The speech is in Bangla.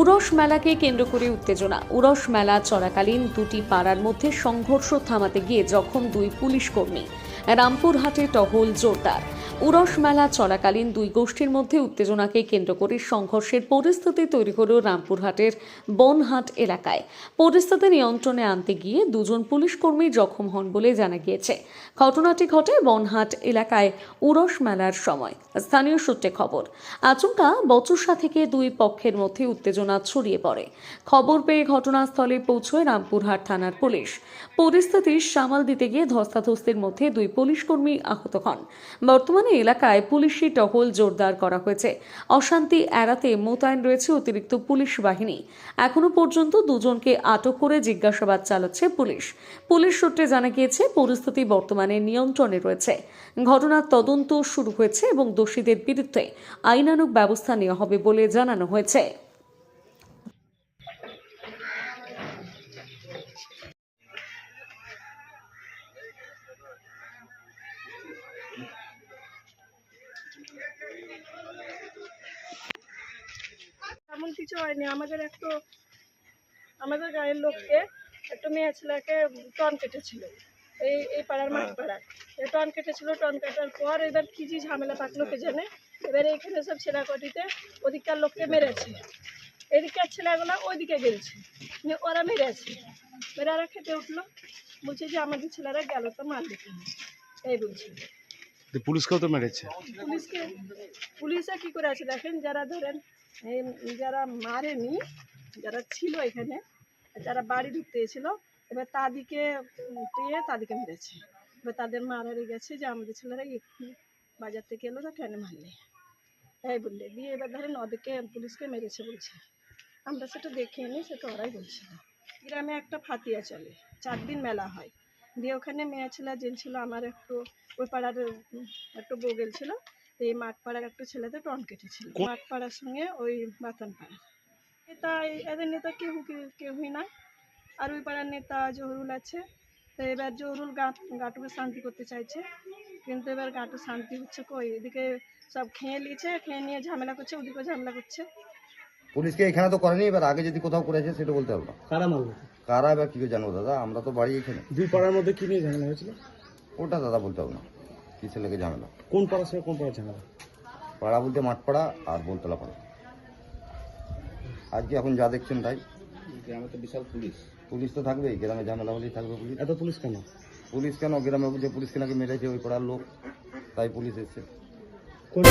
উরস মেলাকে কেন্দ্র করে উত্তেজনা। উরস মেলা চলাকালীন দুটি পাড়ার মধ্যে সংঘর্ষ থামাতে গিয়ে জখম দুই পুলিশ কর্মী। রামপুরহাটে টহল জোরদার। উরস মেলা চলাকালীন দুই গোষ্ঠীর মধ্যে উত্তেজনাকে কেন্দ্র করে সংঘর্ষের পরিস্থিতি তৈরি হল রামপুরহাটের বনহাট এলাকায়। পরিস্থিতি নিয়ন্ত্রণে আনতে গিয়ে দুজন পুলিশ কর্মী জখম হন বলে জানা গিয়েছে। ঘটনাটি ঘটে বনহাট এলাকায় উরস মেলার সময়। স্থানীয় সূত্রে খবর, আচমকা বচসা থেকে দুই পক্ষের মধ্যে উত্তেজনা ছড়িয়ে পড়ে। খবর পেয়ে ঘটনাস্থলে পৌঁছয় রামপুরহাট থানার পুলিশ। পরিস্থিতি সামাল দিতে গিয়ে ধস্তাধস্তির মধ্যে দুই পুলিশ কর্মী আহত হন। বর্তমানে এলাকায় পুলিশি টহল জোরদার করা হয়েছে। অশান্তি এড়াতে মোতায়েন রয়েছে অতিরিক্ত পুলিশ বাহিনী। এখনও পর্যন্ত দুজনকে আটক করে জিজ্ঞাসাবাদ চালাচ্ছে পুলিশ। পুলিশ সূত্রে জানা গিয়েছে, পরিস্থিতি বর্তমানে নিয়ন্ত্রণে রয়েছে। ঘটনার তদন্ত শুরু হয়েছে এবং দোষীদের বিরুদ্ধে আইনানুক ব্যবস্থা নেওয়া হবে বলে জানানো হয়েছে। কিছু হয়নি। আমাদের একটু আমাদের গায়ের লোককে একটা মেয়ে ছেলেকে টন কেটেছিল। এই এই পাড়ার মাঠ পাড়ার এই টন কেটেছিল টন কাটার পর এবার কি যে ঝামেলা পাকলো কে জানে? এবার এখানে সব ছেঁড়াকটিতে ওদিককার লোককে মেরেছে। এদিককার ছেলেগুলো ওইদিকে গেলছে। নিয়ে ওরা মেরেছে। মেরে ওরা খেতে উঠল। বলছে যে আমাদের ছেলেরা গেল তো মারবে কেন এই বলছে। পুলিশকেও তো মেরেছে? পুলিশকে পুলিশে কি করে আছে দেখেন? যারা ধরেন যারা মারেনি, যারা ছিল এখানে, যারা বাড়ি ঢুকতে এসেছিল, এবার তাদিকে পেয়ে তাদিকে মেরেছে। এবার তাদের মারারে গেছে যে আমাদের ছেলেরা একটু বাজার থেকে এলো তা ট্রেনে মারলে। তাই বললে, দিয়ে এবার ধরেন ওদেরকে পুলিশকে মেরেছে বলছে। আমরা সেটা দেখে নি সেটা ওরাই বলছিল গ্রামে একটা ফাতিয়া চলে, চার দিন মেলা হয়। দিয়ে ওখানে মেয়ে ছেলে, জেল ছিল, আমার একটু ওই পাড়ার একটু বউ ছিল। তো এই মাঠ পাড়ার একটা ছেলেতে টন কেটেছিল। কোন- মাঠ পাড়ার সঙ্গে ওই বাতান পাড়া নেতা এদের নেতা কেউ কি- কেউই না। আর ওই পাড়ার নেতা জহরুল আছে। তো এবার জহরুল গা- গাটুকে শান্তি করতে চাইছে। কিন্তু এবার গাটু শান্তি হচ্ছে কই? এদিকে সব খেয়ে নিয়েছে খেয়ে নিয়ে ঝামেলা করছে ওদিকে ঝামেলা করছে। পুলিশকে এখানে তো করেনি এবার আগে যদি কোথাও করেছে সেটা বলতে পারব কারা মারলো? কারা এবার কি করে জানব দাদা? আমরা তো বাড়ি এখানে। দুই পাড়ার মধ্যে কি নিয়ে ঝামেলা হয়েছিল? ওটা দাদা বলতে পারব না। কি লেগে ঝামেলা? কোন পাড়ার সঙ্গে কোন পাড়ার ঝামেলা? পাড়া বলতে মাঠপাড়া আর বলতলা পাড়া। আজকে এখন যা দেখছেন তাই। গ্রামে তো বিশাল পুলিশ। পুলিশ তো থাকবেই গ্রামে ঝামেলা হলেই থাকবে পুলিশ। এত পুলিশ কেন? পুলিশ কেন? গ্রামে বলছে পুলিশকে নাকি মেরেছে ওই পাড়ার লোক তাই পুলিশ এসছে। কোন